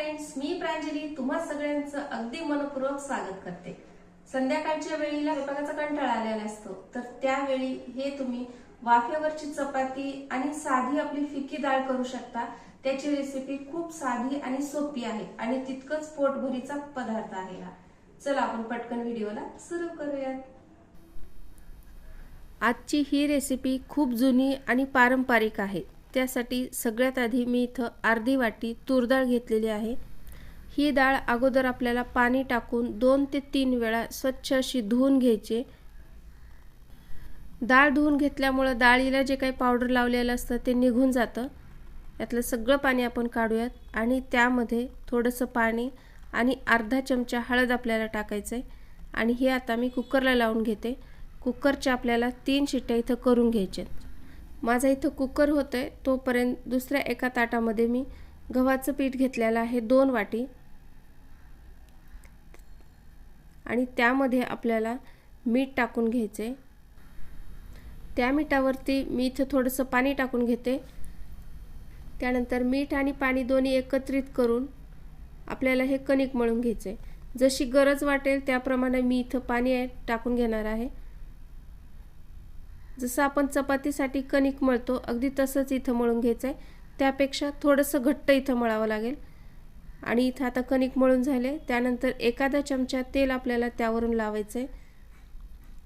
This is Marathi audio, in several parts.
फ्रेंड्स मी प्रांजली तुम्हा सगळ्यांचं अगदी मनपूर्वक स्वागत करते. संध्याकाळच्या वेळीला स्वयंपाकाचा कंटाळा आलेला असतो. तर त्यावेळी हे तुम्ही वाफेवरची चपाती आणि साधी आपली फिकी डाळ करू शकता. त्याची रेसिपी खूप साधी आणि सोपी आहे आणि तितकंच पोटभरीचा पदार्थ आहे हा. चला आपण पटकन व्हिडिओला सुरू करूयात. आजची ही रेसिपी खूप जुनी आणि पारंपरिक आहे. त्यासाठी सगळ्यात आधी मी इथं अर्धी वाटी तूर डाळ घेतलेली आहे. ही डाळ अगोदर आपल्याला पाणी टाकून दोन ते तीन वेळा स्वच्छ अशी धुवून घ्यायची. डाळ धुवून घेतल्यामुळं डाळीला जे काही पावडर लावलेलं असतं ते निघून जातं. यातलं सगळं पाणी आपण काढूयात आणि त्यामध्ये थोडंसं पाणी आणि अर्धा चमचा हळद आपल्याला टाकायचं आहे आणि हे आता मी कुकरला लावून घेते. कुकरच्या आपल्याला तीन शिट्ट्या इथं करून घ्यायच्या माझा इथं कुकर होतं आहे तोपर्यंत दुसऱ्या एका ताटामध्ये मी गव्हाचं पीठ घेतलेलं आहे दोन वाटी. आणि त्यामध्ये आपल्याला मीठ टाकून घ्यायचे त्या मिठावरती मी इथं थोडंसं पाणी टाकून घेते. त्यानंतर मीठ आणि पाणी दोन्ही एकत्रित करून आपल्याला हे कणिक मळून घ्यायचं आहे जशी गरज वाटेल त्याप्रमाणे मी इथं पाणी टाकून घेणार आहे. जसं आपण चपातीसाठी कणिक मळतो अगदी तसंच इथं मळून घ्यायचं आहे त्यापेक्षा थोडंसं घट्ट इथं मळावं लागेल. आणि इथं आता कणिक मळून झाले त्यानंतर एखादा चमचा तेल आपल्याला त्यावरून लावायचं आहे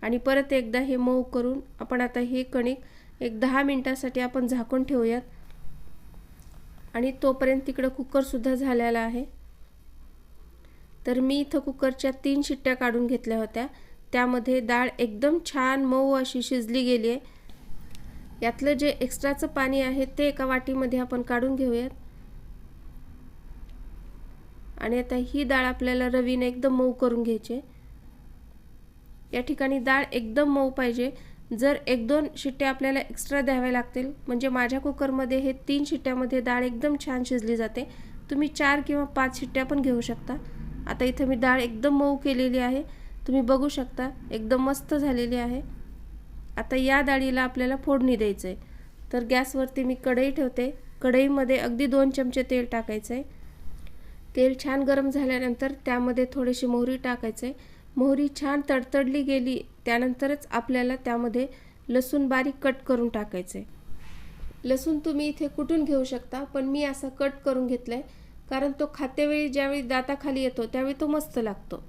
आणि परत एकदा हे मऊ करून आपण आता हे कणिक एक दहा मिनटासाठी आपण झाकून ठेवूयात. आणि तोपर्यंत तिकडं कुकरसुद्धा झालेला आहे. तर मी इथं कुकरच्या तीन शिट्ट्या काढून घेतल्या होत्या. त्यामध्ये डाळ एकदम छान मऊ अशी शिजली गेली आहे. यातलं जे एक्स्ट्राचं पाणी आहे ते एका वाटीमध्ये आपण काढून घेऊयात. आणि आता ही डाळ आपल्याला रवीने एकदम मऊ करून घ्यायची या ठिकाणी डाळ एकदम मऊ पाहिजे. जर एक दोन शिट्ट्या आपल्याला एक्स्ट्रा द्याव्या लागतील म्हणजे माझ्या कुकरमध्ये हे तीन शिट्ट्यामध्ये डाळ एकदम छान शिजली जाते. तुम्ही चार किंवा पाच शिट्ट्या पण घेऊ शकता. आता इथं मी डाळ एकदम मऊ केलेली आहे. तुम्ही बघू शकता एकदम मस्त झालेली आहे. आता या डाळीला आपल्याला फोडणी द्यायचं आहे तर गॅसवरती मी कढई ठेवते. कढईमध्ये अगदी दोन चमचे तेल टाकायचं आहे तेल छान गरम झाल्यानंतर त्यामध्ये थोडीशी मोहरी टाकायचं आहे मोहरी छान तडतडली गेली त्यानंतरच आपल्याला त्यामध्ये लसूण बारीक कट करून टाकायचं आहे लसूण तुम्ही इथे कुठून घेऊ शकता पण मी असा कट करून घेतला आहे कारण तो खातेवेळी ज्यावेळी दाताखाली येतो त्यावेळी तो मस्त लागतो.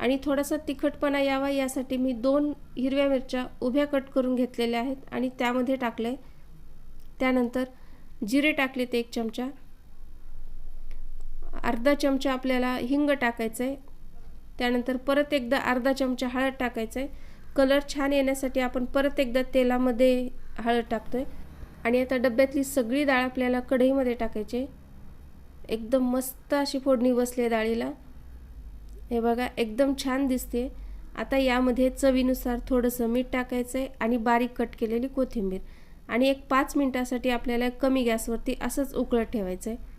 आणि थोडासा तिखटपणा यावा यासाठी मी दोन हिरव्या मिरच्या उभ्या कट करून घेतलेल्या आहेत आणि त्यामध्ये टाकले त्यानंतर जिरे टाकले ते एक चमचा. अर्धा चमचा आपल्याला हिंग टाकायचं आहे त्यानंतर परत एकदा अर्धा चमचा हळद टाकायचं आहे कलर छान येण्यासाठी आपण परत एकदा तेलामध्ये हळद टाकतो आहे आणि आता डब्यातली सगळी डाळ आपल्याला कढईमध्ये टाकायची एकदम मस्त अशी फोडणी बसली आहे डाळीला. हे बघा एकदम छान दिसते. आता यामध्ये चवीनुसार थोडंसं मीठ टाकायचं आहे आणि बारीक कट केलेली कोथिंबीर. आणि एक पाच मिनटासाठी आपल्याला कमी गॅसवरती असंच उकळत ठेवायचं आहे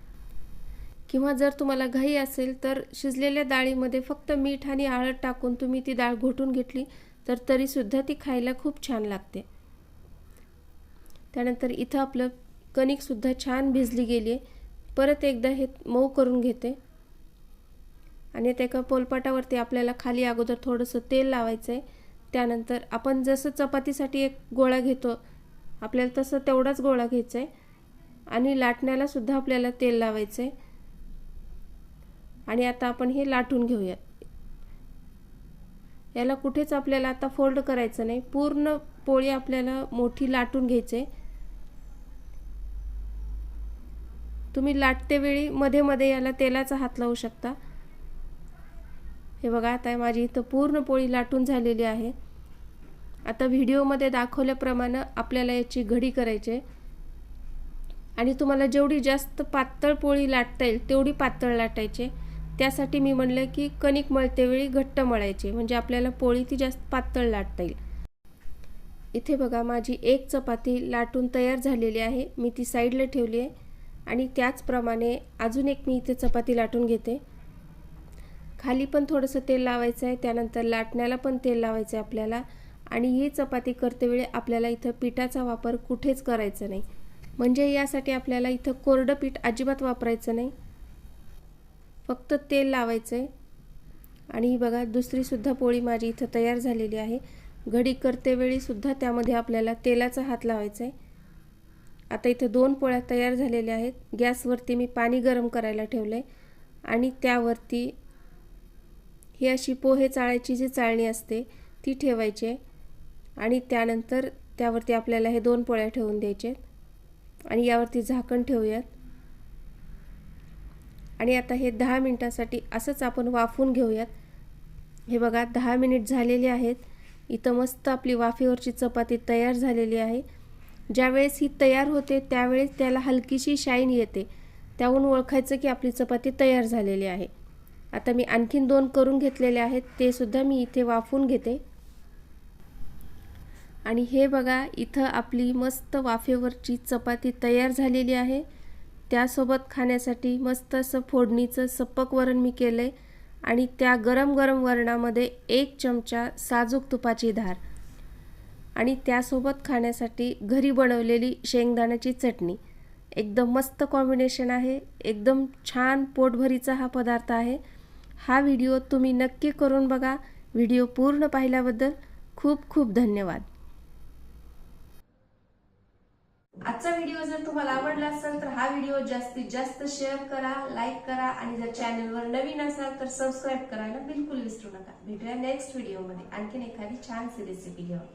किंवा जर तुम्हाला घाई असेल तर शिजलेल्या डाळीमध्ये फक्त मीठ आणि हळद टाकून तुम्ही ती डाळ घोटून घेतली तर तरीसुद्धा ती खायला खूप छान लागते. त्यानंतर इथं आपलं कणिकसुद्धा छान भिजली गेली आहे परत एकदा हे मऊ करून घेते. आणि त्याच्या एका पोलपाटावरती आपल्याला खाली अगोदर थोडंसं तेल लावायचं आहे त्यानंतर आपण जसं चपातीसाठी एक गोळा घेतो आपल्याला तसं तेवढाच गोळा घ्यायचा आहे आणि लाटण्याला सुद्धा आपल्याला तेल लावायचं आहे आणि आता आपण हे लाटून घेऊयात. याला कुठेच आपल्याला आता फोल्ड करायचं नाही. पूर्ण पोळी आपल्याला मोठी लाटून घ्यायची तुम्ही लाटतेवेळी मध्ये मध्ये याला तेलाचा हात लावू शकता. हे बघा आता माझी इथं पूर्ण पोळी लाटून झालेली आहे. आता व्हिडिओमध्ये दाखवल्याप्रमाणे आपल्याला याची घडी करायची आणि तुम्हाला जेवढी जास्त पातळ पोळी लाटता येईल तेवढी पातळ लाटायचे त्यासाठी मी म्हणलं की कणिक मळतेवेळी घट्ट मळायचे म्हणजे आपल्याला पोळी ती जास्त पातळ लाटता येईल. इथे बघा माझी एक चपाती लाटून तयार झालेली आहे. मी ती साईडला ठेवली आहे. आणि त्याचप्रमाणे अजून एक मी इथे चपाती लाटून घेते. खाली पण थोडंसं तेल लावायचं आहे त्यानंतर लाटण्याला पण तेल लावायचं आहे आपल्याला. आणि ही चपाती करते वेळी आपल्याला इथं पिठाचा वापर कुठेच करायचा नाही. म्हणजे यासाठी आपल्याला इथं कोरडं पीठ अजिबात वापरायचं नाही. फक्त तेल लावायचं आहे. आणि ही बघा दुसरीसुद्धा पोळी माझी इथं तयार झालेली आहे. घडी करतेवेळीसुद्धा त्यामध्ये आपल्याला तेलाचा हात लावायचा आहे. आता इथं दोन पोळ्या तयार झालेल्या आहेत. गॅसवरती मी पाणी गरम करायला ठेवलं आहे आणि त्यावरती ही अशी पोहे चाळायची जी चाळणी असते ती ठेवायची आहे आणि त्यानंतर त्यावरती आपल्याला हे दोन पोळ्या ठेवून द्यायचे आणि यावरती झाकण ठेवूयात. आणि आता हे दहा मिनटासाठी असंच आपण वाफून घेऊयात. हे बघा दहा मिनिट झालेले आहेत. इथं मस्त आपली वाफेवरची चपाती तयार झालेली आहे. ज्यावेळेस ही तयार होते त्यावेळेस त्याला हलकीशी शाईन येते. त्याहून ओळखायचं की आपली चपाती तयार झालेली आहे. आता मी आणखीन दोन करून घेतलेले आहेत ते सुद्धा मी इथे वाफून घेते. आणि हे बघा इथं आपली मस्त वाफेवरची चपाती तयार झालेली आहे. त्यासोबत खाण्यासाठी मस्त असं फोडणीचं सप्पक वरण मी केलं आहे आणि त्या गरम गरम वरणामध्ये एक चमचा साजूक तुपाची धार. आणि त्यासोबत खाण्यासाठी घरी बनवलेली शेंगदाण्याची चटणी. एकदम मस्त कॉम्बिनेशन आहे. एकदम छान पोटभरीचा हा पदार्थ आहे. हा व्हिडिओ तुम्ही नक्की करून बघा. व्हिडिओ पूर्ण पाहिल्याबद्दल खूप खूप धन्यवाद. आजचा व्हिडिओ जर तुम्हाला आवडला असेल तर हा व्हिडिओ जास्तीत जास्त शेअर करा लाईक करा आणि जर चॅनलवर नवीन असाल तर सबस्क्राईब करायला बिलकुल विसरू नका. भेटूया नेक्स्ट व्हिडिओमध्ये. आणखीन एखादी छानशी रेसिपी घेऊन.